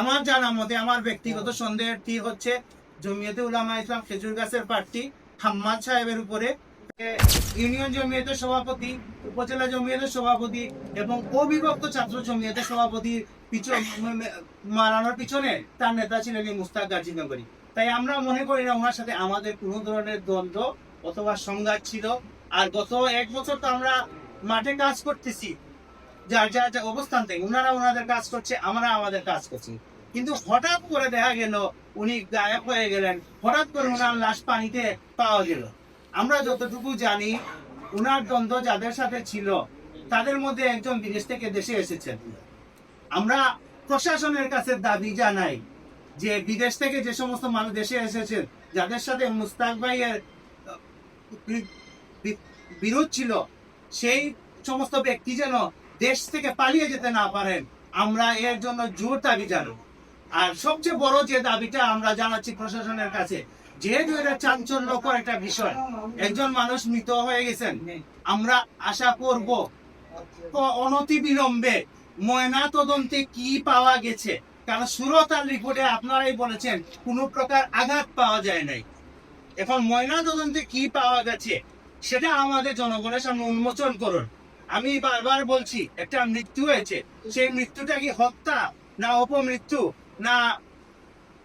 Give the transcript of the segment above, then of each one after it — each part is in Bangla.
আমার জানা মতে আমার ব্যক্তিগত সন্দেহের তীর হচ্ছে জমিয়তে উলামা ইসলাম খেজুর গাছের প্রার্থী হাম্মাদ সাহেবের উপরে। ইউনিয়ন জমিয়তের সভাপতি, উপজেলা জমিয়তের সভাপতি এবং অবিভক্ত ছাত্র জমিয়তের সভাপতি মারানোর পিছনে তার নেতা ছিলেন মুস্তাক গাজী নগরী তাই আমরা মনে করি না ওনার সাথে আমাদের কোনো ধরনের দ্বন্দ্ব অথবা সংঘাত ছিল। আর গত এক বছর তো আমরা মাঠে কাজ করতেছি। যার যার যা অবস্থান থেকে ওনারা ওনাদের কাজ করছে, আমরা আমাদের কাজ করছি। কিন্তু হঠাৎ করে দেখা গেল, উনি গায়েব হয়ে গেলেন। হঠাৎ করে ওনার লাশ পানিতে পাওয়া গেল। আমরা যতটুকু জানি ওনার দ্বন্দ্ব যাদের সাথে ছিল, তাদের মধ্যে একজন বিদেশ থেকে দেশে এসেছেন। আমরা প্রশাসনের কাছে দাবি জানাই যে, বিদেশ থেকে যে সমস্ত মানুষ দেশে এসেছেন, যাদের সাথে মুস্তাক ভাইয়ের বিরোধ ছিল, সেই সমস্ত ব্যক্তি যেন দেশ থেকে পালিয়ে যেতে না পারেন, আমরা এর জন্য জোর দাবি জানাব। আর সবচেয়ে বড় যে দাবিটা আমরা জানাচ্ছি প্রশাসনের কাছে, যেহেতু এটা চাঞ্চল্যকর একটা বিষয়, একজন মানুষ মৃত হয়ে গেছেন, আমরা আশা করব অনতি বিলম্বে ময়না তদন্তে কি পাওয়া গেছে, কারণ সুরতার রিপোর্টে আপনারাই বলেছেন, কোনো প্রকার আঘাত পাওয়া যায় নাই। এখন ময়না তদন্তে কি পাওয়া গেছে, সেটা আমাদের জনগণের সামনে উন্মোচন করুন। আমি বারবার বলছি, একটা মৃত্যু হয়েছে। সেই মৃত্যুটা কি হত্যা না অপমৃত্যু? না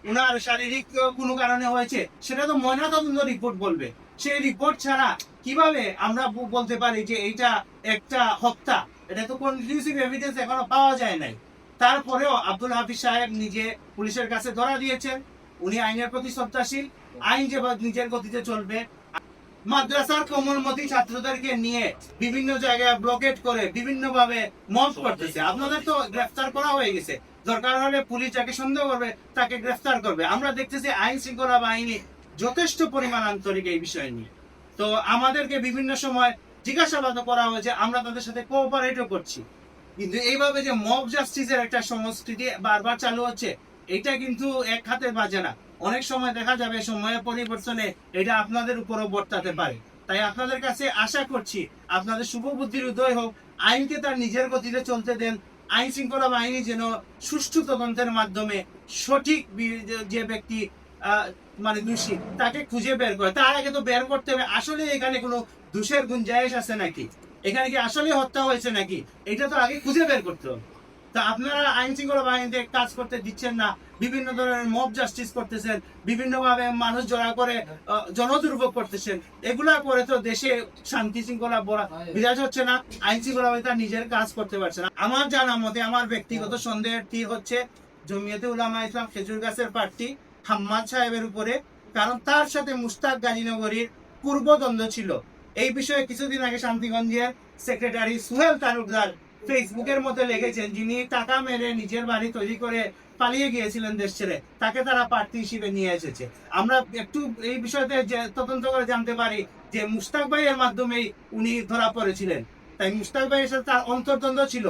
ওনার শারীরিক কোনো কারণে হয়েছে? সেটা তো ময়নাতদন্ত রিপোর্ট বলবে। সেই রিপোর্ট ছাড়া কীভাবে আমরা বলতে পারি যে এইটা একটা হত্যা? এটা তো কনক্লুসিভ এভিডেন্স এখনও পাওয়া যায় নাই। তারপরেও আব্দুল হাফিজ সাহেব নিজে পুলিশের কাছে ধরা দিয়েছেন। উনি আইনের প্রতি শ্রদ্ধাশীল। আইন যে নিজের গতিতে চলবে মাদ্রাসার কোমলমতি ছাত্রদেরকে নিয়ে বিভিন্ন জায়গায় ব্লকেট করে বিভিন্ন ভাবে মত করতেছে। আপনাদের তো গ্রেফতার করা হয়ে গেছে। দরকার হলে পুলিশ যাকে সন্দেহ করবে তাকে গ্রেফতার করবে। আমরা দেখতেছি আইন শৃঙ্খলা বাহিনী যথেষ্ট পরিমাণ আন্তরিক এই বিষয় নিয়ে। তো আমাদেরকে বিভিন্ন সময় জিজ্ঞাসাবাদ করা হয়েছে আমরা তাদের সাথে কোঅপারেটও করছি। কিন্তু এইভাবে যে মব জাস্টিসের একটা সংস্কৃতি বারবার চালু হচ্ছে এটা কিন্তু এক হাতে বাজে না। অনেক সময় দেখা যাবে সময়ের পরিবর্তনে এটা আপনাদের উপরও বর্তাতে পারে। তাই আপনাদের কাছে আশা করছি আপনাদের শুভ বুদ্ধির উদয় হোক, আইনকে তার নিজের গতিতে চলতে দেন আইন শৃঙ্খলা বাহিনী যেন সুষ্ঠু তদন্তের মাধ্যমে সঠিক যে- ব্যক্তি মানে দোষী, তাকে খুঁজে বের করে। তার আগে তো বের করতে হবে। আসলে এখানে কোনো দোষের গুঞ্জাইশ আছে নাকি? এখানে কি আসলে হত্যা হয়েছে নাকি? এটা তো আগে খুঁজে বের করতে হবে। তা আপনারা আইন শৃঙ্খলা বাহিনীতে কাজ করতে দিচ্ছেন না। বিভিন্ন ধরনের মব জাস্টিস করতেছেন বিভিন্ন ভাবে মানুষ জড়া করে জনদুর্ভোগ করতেছেন। এগুলা করে তো দেশে শান্তি শৃঙ্খলা বিরাজ হচ্ছে না। আইন শৃঙ্খলা বাহিনী তার নিজের কাজ করতে পারছে না। আমার জানা মতে আমার ব্যক্তিগত সন্দেহের তীর হচ্ছে জমিয়তে উলামা ইসলাম খেজুর গাছের প্রার্থী হাম্মাদ সাহেবের উপরে কারণ তার সাথে মুস্তাক গাজীনগরীর পূর্বদ্বন্দ্ব ছিল। এই বিষয়ে কিছুদিন আগে শান্তিগঞ্জের সেক্রেটারি সুহেল তালুকদার ফেসবুকের মধ্যে লিখেছেন, যিনি টাকা মেরে নিজের বাড়ি তৈরি করে পালিয়ে গিয়েছিলেন দেশ ছেড়ে, তাকে তারা প্রার্থী হিসেবে নিয়ে এসেছে। আমরা একটু এই বিষয়তে যে তদন্ত করে জানতে পারি যে মুস্তাক ভাইয়ের মাধ্যমেই উনি ধরা পড়েছিলেন। তাই মুস্তাক ভাইয়ের সাথে তার অন্তর্দ্বন্দ্ব ছিল।